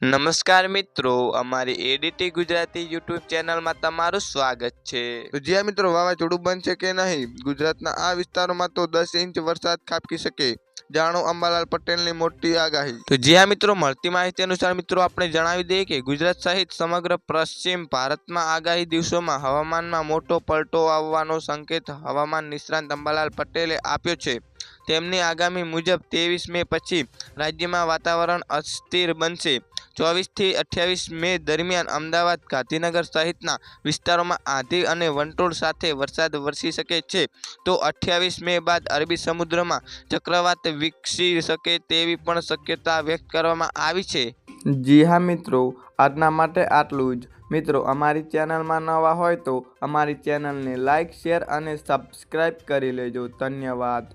નમસ્કાર મિત્રો અમારી એડીટી ગુજરાતી યુટ્યુબ ચેનલમાં તમારું સ્વાગત છે. તો જ્યાં મિત્રો વાવાઝોડું બનશે કે નહીં ગુજરાતના આ વિસ્તારોમાં તો દસ ઇંચ વરસાદ ખાબકી શકે જાણો અંબાલાલ પટેલની મોટી આગાહી. તો જ્યાં મિત્રો મળતી માહિતી અનુસાર મિત્રો આપણે જણાવી દઈએ કે ગુજરાત સહિત સમગ્ર પશ્ચિમ ભારતમાં આગાહી દિવસોમાં હવામાનમાં મોટો પલટો આવવાનો સંકેત હવામાન નિષ્ણાંત અંબાલાલ પટેલે આપ્યો છે. તેમની આગામી મુજબ ત્રેવીસ મે પછી રાજ્યમાં વાતાવરણ અસ્થિર બનશે. ચોવીસથી અઠ્યાવીસ મે દરમિયાન અમદાવાદ, ગાંધીનગર સહિતના વિસ્તારોમાં આંધી અને વંટોળ સાથે વરસાદ વરસી શકે છે. તો અઠ્યાવીસ મે બાદ અરબી સમુદ્રમાં ચક્રવાત વિકસી શકે તેવી પણ શક્યતા વ્યક્ત કરવામાં આવી છે. જી હા મિત્રો, આજના માટે આટલું જ. મિત્રો, અમારી ચેનલમાં નવા હોય તો અમારી ચેનલને લાઇક શેર અને સબસ્ક્રાઈબ કરી લેજો. ધન્યવાદ.